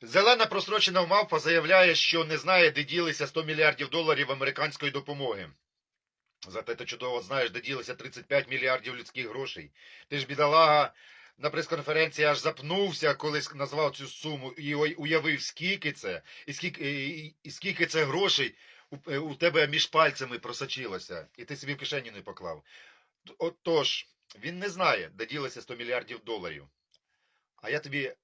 Зелена прострочена мавпа заявляє, що не знає, де ділися 100 мільярдів доларів американської допомоги. Зате ти чудово знаєш, де ділися 35 мільярдів людських грошей. Ти ж, бідолага, на прес-конференції аж запнувся, коли назвав цю суму і уявив, скільки це, і скільки, і, скільки це грошей у, е, у тебе між пальцями просочилося, і ти собі в кишені не поклав. Отож, він не знає, де ділися 100 мільярдів доларів. А я тобі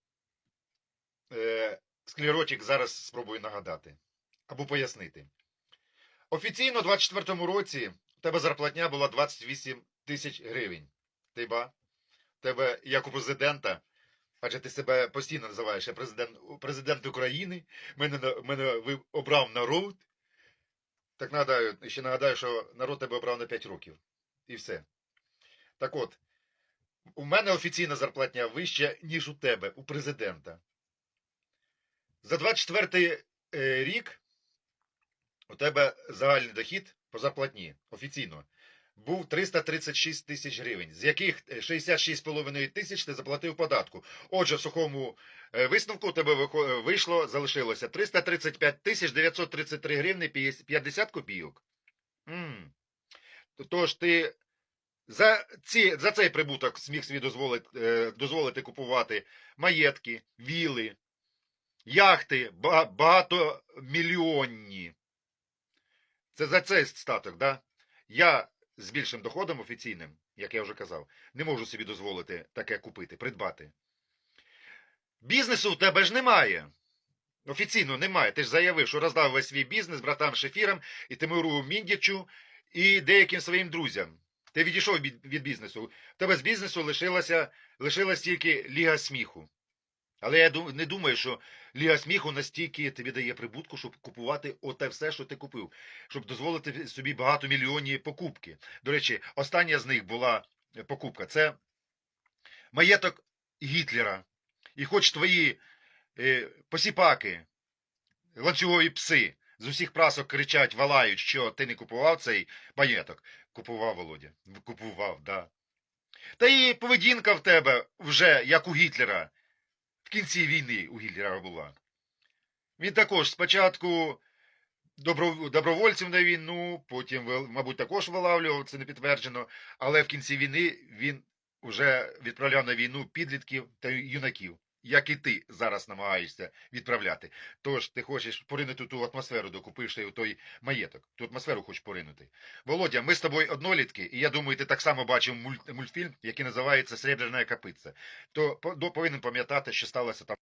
склеротик зараз спробую нагадати або пояснити. Офіційно у 24-му році у тебе зарплатня була 28 тисяч гривень. Ти ба? Тебе, як у президента, адже ти себе постійно називаєш я президент, президент України, мене, мене обрав народ. Так нагадаю, ще нагадаю, що народ тебе обрав на 5 років. І все. Так от, у мене офіційна зарплатня вища, ніж у тебе, у президента. За 24 е, рік у тебе загальний дохід по зарплатні офіційно був 336 тисяч гривень, з яких е, 66,5 тисяч ти заплатив податку. Отже, в сухому е, висновку у тебе е, вийшло, залишилося 335 тисяч 933 гривни 50 копійок. Тож ти за, ці, за цей прибуток зміг собі дозволити, е, дозволити купувати маєтки, віли, яхти багатомільйонні. Це за цей статок, да? Я з більшим доходом офіційним, як я вже казав, не можу собі дозволити таке купити, придбати. Бізнесу в тебе ж немає. Офіційно немає. Ти ж заявив, що роздав весь свій бізнес братам Шефірам і Тимуру Міндічу і деяким своїм друзям. Ти відійшов від, бізнесу. У тебе з бізнесу лишилася, лишилась тільки Ліга сміху. Але я не думаю, що Ліга сміху настільки тобі дає прибутку, щоб купувати оте все, що ти купив, щоб дозволити собі багатомільйонні покупки. До речі, остання з них була покупка. Це маєток Гітлера. І хоч твої е, посіпаки, ланцюгові пси з усіх прасок кричать, валають, що ти не купував цей маєток. Купував, Володя. Купував, да. Та і поведінка в тебе вже як у Гітлера. Кінці війни у Гітлера була. Він також спочатку добровольців на війну, потім, мабуть, також вилавлював, це не підтверджено, але в кінці війни він вже відправляв на війну підлітків та юнаків, як і ти зараз намагаєшся відправляти. Тож ти хочеш поринути ту атмосферу, докупивши той маєток. Ту атмосферу хочеш поринути. Володя, ми з тобою однолітки, і я думаю, ти так само бачив мульт- мультфільм, який називається Срібляна капиця. То по- повинен пам'ятати, що сталося там.